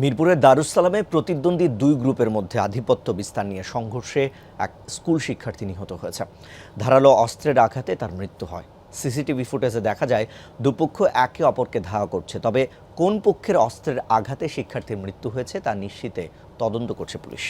মিরপুরের দারুসালামে প্রতিদ্বন্দ্বী দুই গ্রুপের মধ্যে আধিপত্য বিস্তার নিয়ে সংঘর্ষে এক স্কুল শিক্ষার্থী নিহত হয়েছে। ধারালো অস্ত্রের আঘাতে তার মৃত্যু হয়। সিসিটিভি ফুটেজে দেখা যায়, দুপক্ষ একে অপরকে ধাওয়া করছে। তবে কোন পক্ষের অস্ত্রের আঘাতে শিক্ষার্থীর মৃত্যু হয়েছে তা নিশ্চিতে তদন্ত করছে পুলিশ।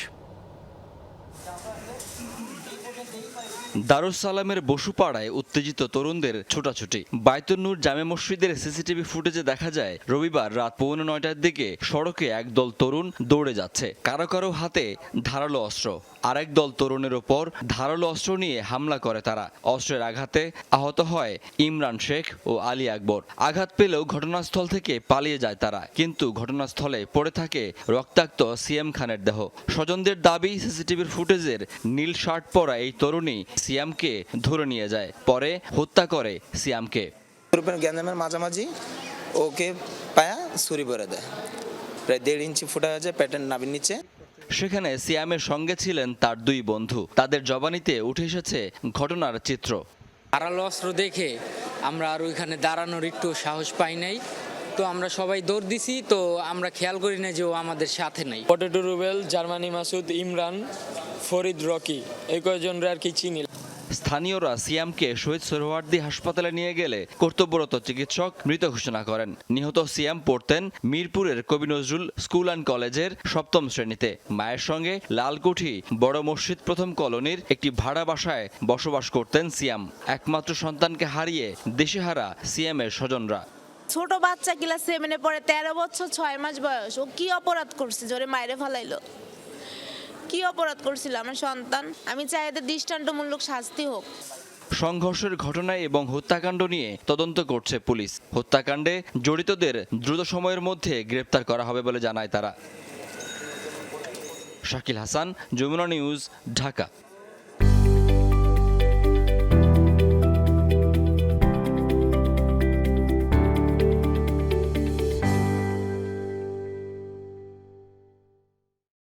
দারুস সালামের বসুপাড়ায় উত্তেজিত তরুণদের ছোটাছুটি। বায়তুন্নুর জামে মসজিদের সিসিটিভি ফুটেজে দেখা যায়, রবিবার রাত পৌনে নয়টার দিকে সড়কে একদল তরুণ দৌড়ে যাচ্ছে। কারও কারও হাতে ধারালো অস্ত্র, আরেক দল তরুণের ওপর ধারালো অস্ত্র নিয়ে হামলা করে তারা। অস্ত্রের আঘাতে আহত হয় ইমরান শেখ ও আলী আকবর। আঘাত পেলেও ঘটনাস্থল থেকে পালিয়ে যায় তারা, কিন্তু ঘটনাস্থলে পড়ে থাকে রক্তাক্ত সিএম খানের দেহ। স্বজনদের দাবি, সিসিটিভির ফুটেজের নীল শার্ট পরা এই তরুণী সিয়ামকে ধরে নিয়ে যায় পরে হত্যা করে সিয়ামকে। মাঝামাঝি ওকে পায়া ছুরি ভরে দেয়। প্রায় দেড় ইঞ্চি ফুটা যায় প্যাটের নাবির নিচে। সেখানে সিয়ামের সঙ্গে ছিলেন তার দুই বন্ধু। তাদের জবানিতে উঠে এসেছে ঘটনার চিত্র। ধারালো অস্ত্র দেখে আমরা আর ওইখানে দাঁড়ানোর একটু সাহস পাই নাই। তো আমরা সবাই দৌড় দিছি তো আমরা খেয়াল করি না যে ও আমাদের সাথে নাই। Potato Rubel Germany Masud Imran Farid Rocky এই কয়জনরে আর কি চিনি? স্থানীয়রা সিয়ামকে শহীদ সোহরাওয়ার্দী হাসপাতালে নিয়ে গেলে কর্তব্যরত চিকিৎসক মৃত ঘোষণা করেন। নিহত সিয়াম পড়তেন মিরপুরের কবি নজরুল স্কুল অ্যান্ড কলেজের সপ্তম শ্রেণীতে। মায়ের সঙ্গে লালকুঠি বড় মসজিদ প্রথম কলোনির একটি ভাড়া বাসায় বসবাস করতেন সিয়াম একমাত্র সন্তানকে হারিয়ে দেশেহারা সিয়ামের স্বজনরা। ছোট বাচ্চা ক্লাস সেভেনে পড়ে তেরো বছর ছয় মাস বয়স, ও কি অপরাধ করছে? জোরে মাইরে ফেলাইলো। কি অপরাধ করছিল আমার সন্তান? আমি চাই এদের দৃষ্টান্তমূলক শাস্তি হোক। সংঘর্ষের ঘটনায় এবং হত্যাকাণ্ড নিয়ে তদন্ত করছে পুলিশ। হত্যাকাণ্ডে জড়িতদের দ্রুত সময়ের মধ্যে গ্রেপ্তার করা হবে বলে জানায় তারা। শাকিল হাসান, যমুনা নিউজ, ঢাকা।